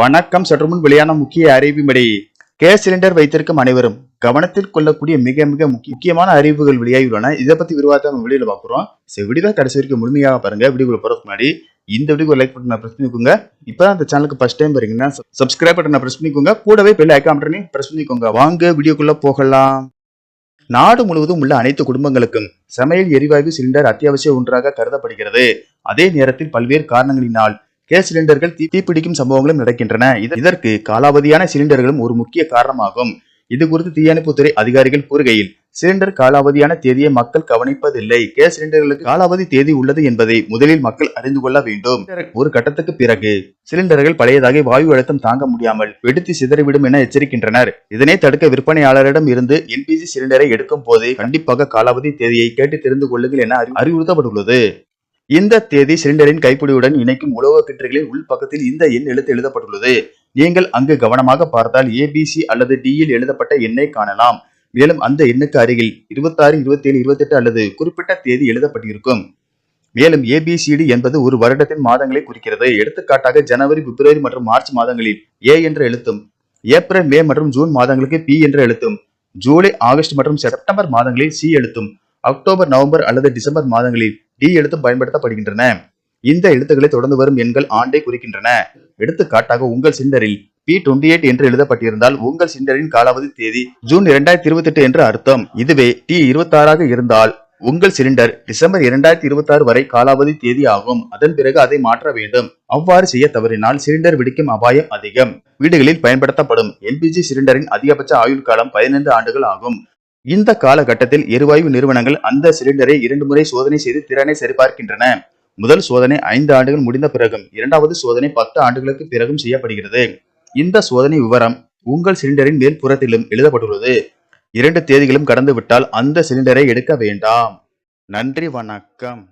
வணக்கம். சற்று முன் வெளியான முக்கிய அறிவிமடி கேஸ் சிலிண்டர் வைத்திருக்கும் அனைவரும் கவனத்தில் கொள்ளக்கூடிய மிக மிக முக்கியமான அறிவுகள் வெளியாகியுள்ளன. இதை பத்தி விரிவாக நம்ம வெளியில பாக்குறோம் சரி வீடியோ கடைசி வரைக்கும் முழுமையாக பாருங்க. வீடியோக்குள்ள போறதுக்கு முன்னாடி இந்த வீடியோ லைக் பட்டனை பிரஸ் பண்ணிக்கோங்க. இப்போ அந்த சேனலுக்கு ஃபர்ஸ்ட் டைம் வரீங்கன்னா சப்ஸ்கிரைப் பட்டனை பிரஸ் பண்ணிக்கோங்க. கூடவே பெல் ஐக்கான் பட்டனையும் பிரஸ் பண்ணிக்கோங்க. வாங்க வீடியோக்குள்ள போகலாம். நாடு முழுவதும் உள்ள அனைத்து குடும்பங்களுக்கும் சமையல் எரிவாயு சிலிண்டர் அத்தியாவசிய ஒன்றாக கருதப்படுகிறது. அதே நேரத்தில் பல்வேறு காரணங்களினால் கேஸ் சிலிண்டர்கள் தீ- தீப்பிடிக்கும் சம்பவங்களும் நடக்கின்றன. இத- இதற்கு காலாவதியான சிலிண்டர்களும் ஒரு முக்கிய காரணமாகும். இது குறித்து தீயணைப்புத்துறை அதிகாரிகள் கூறுகையில் சிலிண்டர் காலாவதியான தேதியை மக்கள் கவனிப்பதில்லை. கேஸ் சிலிண்டர்களுக்கு காலாவதி தேதி உள்ளது என்பதை முதலில் மக்கள் அறிந்து கொள்ள வேண்டும். ஒரு கட்டத்துக்கு பிறகு சிலிண்டர்கள் பழையதாகி வாயு அழுத்தம் தாங்க முடியாமல் வெடித்து சிதறிவிடும் என எச்சரிக்கின்றனர். இதனை தடுக்க விற்பனையாளரிடம் இருந்து எல்பிஜி சிலிண்டரை எடுக்கும் போது கண்டிப்பாக காலாவதி தேதியை கேட்டு தெரிந்து கொள்ளுங்கள் என அறிவுறுத்தப்பட்டுள்ளது. இந்த தேதி சிலிண்டரின் கைப்பிடியுடன் இணைக்கும் உலோக கிற்றுகளின் உள்பக்கத்தில் இந்த எண் எழுத்து எழுதப்பட்டுள்ளது. நீங்கள் அங்கு கவனமாக பார்த்தால் ஏபிசி அல்லது டியில் எழுதப்பட்ட எண்ணை காணலாம். மேலும் அந்த எண்ணுக்கு அருகில் இருபத்தாறு இருபத்தி ஏழு இருபத்தி எட்டு அல்லது குறிப்பிட்ட தேதி எழுதப்பட்டிருக்கும். மேலும் ஏபிசிடி என்பது ஒரு வருடத்தின் மாதங்களை குறிக்கிறது. எடுத்துக்காட்டாக ஜனவரி பிப்ரவரி மற்றும் மார்ச் மாதங்களில் ஏ என்ற எழுத்தும் ஏப்ரல் மே மற்றும் ஜூன் மாதங்களுக்கு பி என்ற எழுத்தும் ஜூலை ஆகஸ்ட் மற்றும் செப்டம்பர் மாதங்களில் சி எழுத்தும் அக்டோபர் நவம்பர் அல்லது டிசம்பர் மாதங்களில் டி எழுத்தும் பயன்படுத்தப்படுகின்றன. இந்த எழுத்துக்களை தொடர்ந்து வரும் எண்கள் ஆண்டை குறிக்கின்றன. எடுத்துக்காட்டாக உங்கள் சிண்டரில் பி டுவெண்டி எயிட் என்று எழுதப்பட்டிருந்தால் உங்கள் சிண்டரின் காலாவதி தேதி ஜூன் இரண்டாயிரத்தி இருபத்தி எட்டு என்று அர்த்தம். இதுவே டி இருபத்தாறாக இருந்தால் உங்கள் சிலிண்டர் டிசம்பர் இரண்டாயிரத்தி இருபத்தி ஆறு வரை காலாவதி தேதி ஆகும். அதன் பிறகு அதை மாற்ற வேண்டும். அவ்வாறு செய்ய தவறினால் சிலிண்டர் வெடிக்கும் அபாயம் அதிகம். வீடுகளில் பயன்படுத்தப்படும் எல்பிஜி சிலிண்டரின் அதிகபட்ச ஆயுள் காலம் பதினைந்து ஆண்டுகள் ஆகும். இந்த காலகட்டத்தில் எரிவாயு நிறுவனங்கள் அந்த சிலிண்டரை இரண்டு முறை சோதனை செய்து திறனை சரிபார்க்கின்றன. முதல் சோதனை ஐந்து ஆண்டுகள் முடிந்த பிறகும் இரண்டாவது சோதனை பத்து ஆண்டுகளுக்கு பிறகும் செய்யப்படுகிறது. இந்த சோதனை விவரம் உங்கள் சிலிண்டரின் மேல்புறத்திலும் எழுதப்பட்டுள்ளது. இரண்டு தேதிகளும் கடந்து விட்டால் அந்த சிலிண்டரை எடுக்க வேண்டாம். நன்றி வணக்கம்.